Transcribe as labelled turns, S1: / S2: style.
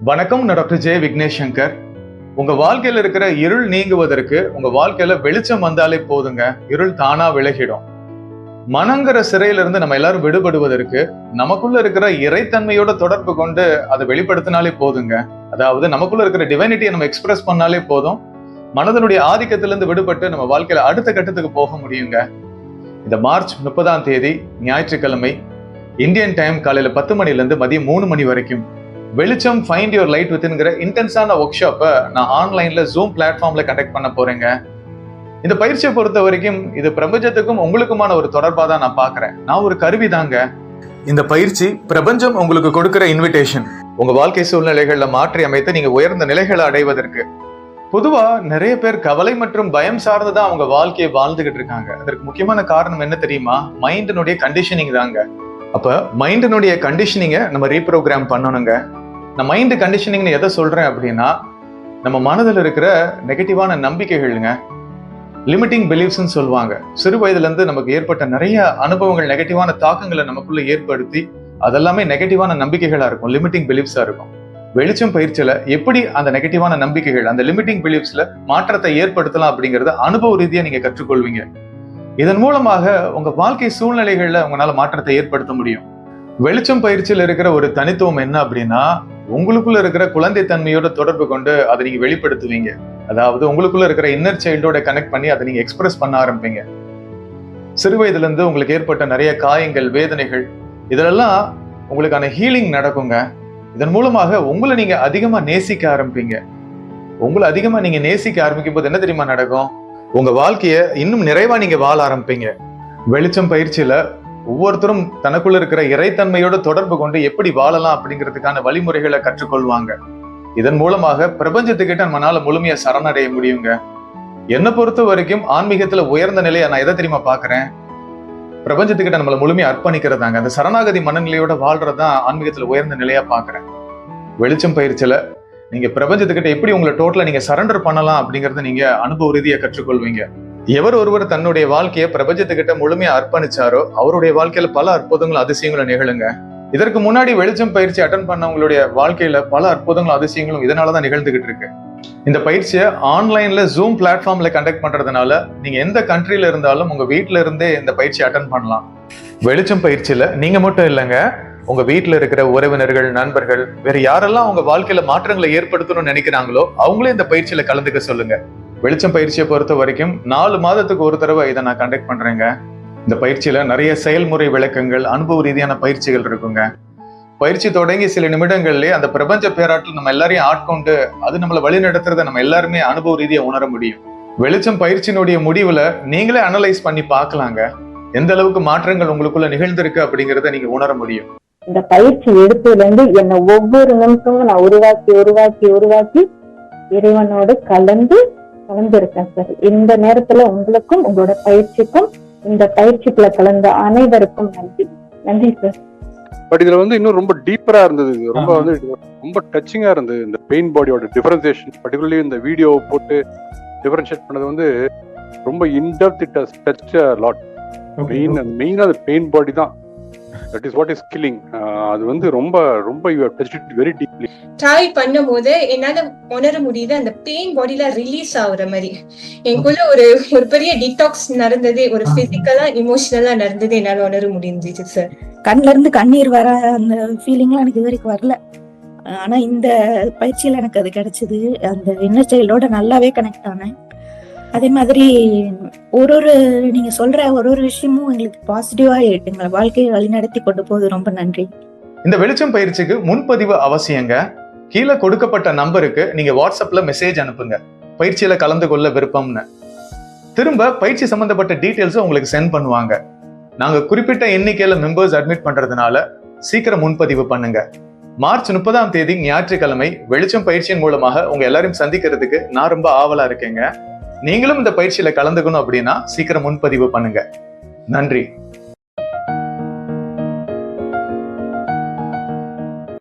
S1: வணக்கம் நான் டாக்டர் ஜெய விக்னேஷ் சங்கர் உங்க வாழ்க்கையில இருக்கிற இருள் நீங்குவதற்கு உங்க வாழ்க்கையில வெளிச்சம் வந்தாலே போதுங்க. இருள் தானா விலகிடும். மனங்கிற சிறையில இருந்து நம்ம எல்லாரும் விடுபடுவதற்கு நமக்குள்ள இருக்கிற இறைத்தன்மையோட தொடர்பு கொண்டு அதை வெளிப்படுத்தினாலே போதுங்க. அதாவது நமக்குள்ள இருக்கிற டிவைனிட்டியை நம்ம எக்ஸ்பிரஸ் பண்ணாலே போதும். மனதனுடைய ஆதிக்கத்திலிருந்து விடுபட்டு நம்ம வாழ்க்கையில அடுத்த கட்டத்துக்கு போக முடியுங்க. இந்த மார்ச் முப்பதாம் தேதி ஞாயிற்றுக்கிழமை இந்தியன் டைம் காலையில பத்து மணில இருந்து மதியம் மூணு மணி வரைக்கும் வெளிச்சம் ஃபைண்ட் யுவர் லைட் வித்ங்கிற இன்டென்ஸான ஒர்க் ஷாப்பை நான் ஆன்லைன்ல ஜூம் பிளாட்ஃபார்ம்ல கண்டக்ட் பண்ண போறேங்க. இந்த பயிற்சியை பொறுத்த வரைக்கும் இது பிரபஞ்சத்துக்கும் உங்களுக்குமான ஒரு தொடர்பா தான் நான் பாக்குறேன் நான் ஒரு கருவி தாங்க. இந்த பயிற்சி பிரபஞ்சம் உங்களுக்கு கொடுக்கிற இன்விடேஷன் உங்க வாழ்க்கை சூழ்நிலைகள்ல மாற்றி அமைத்து நீங்க உயர்ந்த நிலைகளை அடைவதற்கு. பொதுவா நிறைய பேர் கவலை மற்றும் பயம் சார்ந்துதான் அவங்க வாழ்க்கையை வாழ்ந்துகிட்டு இருக்காங்க. அதற்கு முக்கியமான காரணம் என்ன தெரியுமா? மைண்டினுடைய கண்டிஷனிங் தாங்க. அப்ப மைண்டினுடைய கண்டிஷனிங்கை நம்ம ரீப்ரோக்ராம் பண்ணணுங்க. நான் மைண்டு கண்டிஷனிங்னு எதை சொல்கிறேன் அப்படின்னா நம்ம மனதில் இருக்கிற நெகட்டிவான நம்பிக்கைகள்ங்க லிமிட்டிங் பிலீஃப்ஸ்ன்னு சொல்லுவாங்க. சிறு வயதுலேருந்து நமக்கு ஏற்பட்ட நிறைய அனுபவங்கள் நெகட்டிவான தாக்கங்களை நமக்குள்ளே ஏற்படுத்தி அதெல்லாமே நெகட்டிவான நம்பிக்கைகளாக இருக்கும் லிமிட்டிங் பிலீஃப்ஸாக இருக்கும். வெளிச்சம் பயிற்சியில் எப்படி அந்த நெகட்டிவான நம்பிக்கைகள் அந்த லிமிட்டிங் பிலீஃப்ஸில் மாற்றத்தை ஏற்படுத்தலாம் அப்படிங்கிறத அனுபவ ரீதியாக நீங்கள் கற்றுக்கொள்வீங்க. இதன் மூலமாக உங்கள் வாழ்க்கை சூழ்நிலைகளில் உங்களால் மாற்றத்தை ஏற்படுத்த முடியும். வெளிச்சம் பயிற்சியில் இருக்கிற ஒரு தனித்துவம் என்ன அப்படின்னா உங்களுக்குள்ள இருக்கிற குழந்தை தன்மையோட தொடர்பு கொண்டு அதை நீங்க வெளிப்படுத்துவீங்க. அதாவது உங்களுக்குள்ள இருக்கிற இன்னர் சைல்டோட கனெக்ட் பண்ணி அதை நீங்க எக்ஸ்பிரஸ் பண்ண ஆரம்பிப்பீங்க. சிறு வயதுல இருந்து உங்களுக்கு ஏற்பட்ட நிறைய காயங்கள் வேதனைகள் இதெல்லாம் உங்களுக்கான ஹீலிங் நடக்குங்க. இதன் மூலமாக உங்களை நீங்க அதிகமா நேசிக்க ஆரம்பிப்பீங்க. உங்களை அதிகமா நீங்க நேசிக்க ஆரம்பிக்கும் போது என்ன தெரியுமா நடக்கும்? உங்க வாழ்க்கைய இன்னும் நிறைவா நீங்க வாழ ஆரம்பிப்பீங்க. வெளிச்சம் பயிற்சியில ஒவ்வொருத்தரும் தனக்குள்ள இருக்கிற இறைத்தன்மையோட தொடர்பு கொண்டு எப்படி வாழலாம் அப்படிங்கிறதுக்கான வழிமுறைகளை கற்றுக்கொள்வாங்க. இதன் மூலமாக பிரபஞ்சத்துக்கிட்ட நம்மளால முழுமையா சரணடைய முடியுங்க. என்னை பொறுத்த வரைக்கும் ஆன்மீகத்துல உயர்ந்த நிலையை நான் எதை தெரியுமா பாக்குறேன் பிரபஞ்சத்துக்கிட்ட நம்மளை முழுமையா அர்ப்பணிக்கிறதாங்க. அந்த சரணாகதி மனநிலையோட வாழ்றதுதான் ஆன்மீகத்துல உயர்ந்த நிலையா பாக்குறேன் வெளிச்சம் பயிற்சியில நீங்க பிரபஞ்சத்துக்கிட்ட எப்படி உங்களை டோட்டலா நீங்க சரண்டர் பண்ணலாம் அப்படிங்கறத நீங்க அனுபவ ரீதியா கற்றுக்கொள்வீங்க. எவர் ஒருவர் தன்னுடைய வாழ்க்கையை பிரபஞ்சத்துக்கிட்ட முழுமையா அர்ப்பணிச்சாரோ அவருடைய வாழ்க்கையில பல அற்புதங்களும் அதிசயங்களும் நிகழுங்க. இதற்கு முன்னாடி வெளிச்சம் பயிற்சி அட்டன் பண்ணவங்களுடைய வாழ்க்கையில பல அற்புதங்களும் அதிசயங்களும் இதனாலதான் நிகழ்ந்துகிட்டு இருக்கு. இந்த பயிற்சியை ஆன்லைன்ல ஜூம் பிளாட்ஃபார்ம்ல கண்டக்ட் பண்றதுனால நீங்க எந்த கண்ட்ரில இருந்தாலும் உங்க வீட்டுல இருந்தே இந்த பயிற்சி அட்டன் பண்ணலாம். வெளிச்சம் பயிற்சியில நீங்க மட்டும் இல்லைங்க உங்க வீட்டுல இருக்கிற உறவினர்கள் நண்பர்கள் வேற யாரெல்லாம் உங்க வாழ்க்கையில மாற்றங்களை ஏற்படுத்தணும்னு நினைக்கிறாங்களோ அவங்களே இந்த பயிற்சியில கலந்துக்க சொல்லுங்க. வெளிச்சம் பயிற்சியை பொறுத்த வரைக்கும் நாலு மாதத்துக்கு ஒரு தடவை இதை நான் கண்டக்ட் பண்றேங்க. இந்த பயிற்சியில நிறைய செயல்முறை விளக்கங்கள் அனுபவ ரீதியான பயிற்சிகள் இருக்குங்க. பயிற்சி தொடங்கி சில நிமிடங்கள்லேயே அந்த பிரபஞ்ச பேராட்டில் நம்ம எல்லாரையும் ஆட்கொண்டு அது நம்மளை வழி நடத்துறத நம்ம எல்லாருமே அனுபவ ரீதியா உணர முடியும். வெளிச்சம் பயிற்சியினுடைய முடிவுல நீங்களே அனலைஸ் பண்ணி பார்க்கலாங்க. எந்த அளவுக்கு மாற்றங்கள் உங்களுக்குள்ள நிகழ்ந்திருக்கு அப்படிங்கிறத நீங்க உணர முடியும்.
S2: இந்த பயிற்சி எடுத்ததுல இருந்து என்னை ஒவ்வொரு நிமிஷமும் நான் உருவாக்கி உருவாக்கி உருவாக்கி இறைவனோடு கலந்து கலந்துருக்கேன் சார். இந்த நேரத்துல உங்களுக்கும் உங்களோட பயிற்சிக்கும் இந்த பயிற்சிக்குள்ள கலந்த அனைவருக்கும் நன்றி. நன்றி சார்.
S3: பட் இதுல வந்து இன்னும் ரொம்ப டீப்பரா இருந்தது. ரொம்ப வந்து ரொம்ப டச்சிங்கா இருந்தது. இந்த பெயின் பாடியோட டிஃபரன்சியேஷன் பர்டிகுலர்லி இந்த வீடியோ போட்டு டிஃபரன்ஷியேட் பண்ணது வந்து ரொம்ப in depth it touch lot main main அது பெயின் பாடி தான். That is what is killing அது வந்து ரொம்ப ரொம்ப you touch it very deeply
S4: try பண்ணும்போது என்னால உணர முடியுது அந்த பெயின் பாடியில ரிலீஸ் ஆகுற மாதிரி. எனக்குள்ள ஒரு ஒரு பெரிய டிடாக்ஸ் நடந்தது ஒரு பிசிக்கலா இமோஷனலா நடந்தது என்னால உணர முடிஞ்சிச்சு சார்
S5: கண்ணுல இருந்து கண்ணீர் வர அந்த ஃபீலிங்லாம் எனக்கு இது வரைக்கும் வரல. ஆனா இந்த பயிற்சியில எனக்கு அது கிடைச்சது. அந்த இன்னர் சைல்டோட நல்லாவே கனெக்ட் ஆனேன். அதே மாதிரி ஒரு ஒரு நீங்க சொல்ற ஒரு ஒரு விஷயமும் எங்களுக்கு பாசிட்டிவா எங்களை வாழ்க்கையை வழிநடத்தி கொண்டு போகுது ரொம்ப நன்றி.
S1: இந்த வெளிச்சம் பயிற்சிக்கு முன்பதிவு அவசியங்க. கீழே கொடுக்கப்பட்ட நம்பருக்கு நீங்க வாட்ஸ்அப்ல மெசேஜ் அனுப்புங்க. பயிற்சியில கலந்து கொள்ள விருப்பம்னு. திரும்ப பயிற்சி சம்பந்தப்பட்ட டீட்டெயில்ஸை உங்களுக்கு சென்ட் பண்ணுவாங்க. நாங்க குறிப்பிட்ட எண்ணிக்கையில மெம்பர்ஸ் அட்மிட் பண்றதுனால சீக்கிரம் முன்பதிவு பண்ணுங்க. மார்ச் முப்பதாம் தேதி ஞாயிற்றுக்கிழமை வெளிச்சம் பயிற்சியின் மூலமாக உங்க எல்லாரையும் சந்திக்கிறதுக்கு நான் ரொம்ப ஆவலா இருக்கேங்க. நீங்களும் இந்த பயிற்சியில கலந்துக்கணும் அப்படின்னா சீக்கிரம் முன்பதிவு பண்ணுங்க. நன்றி.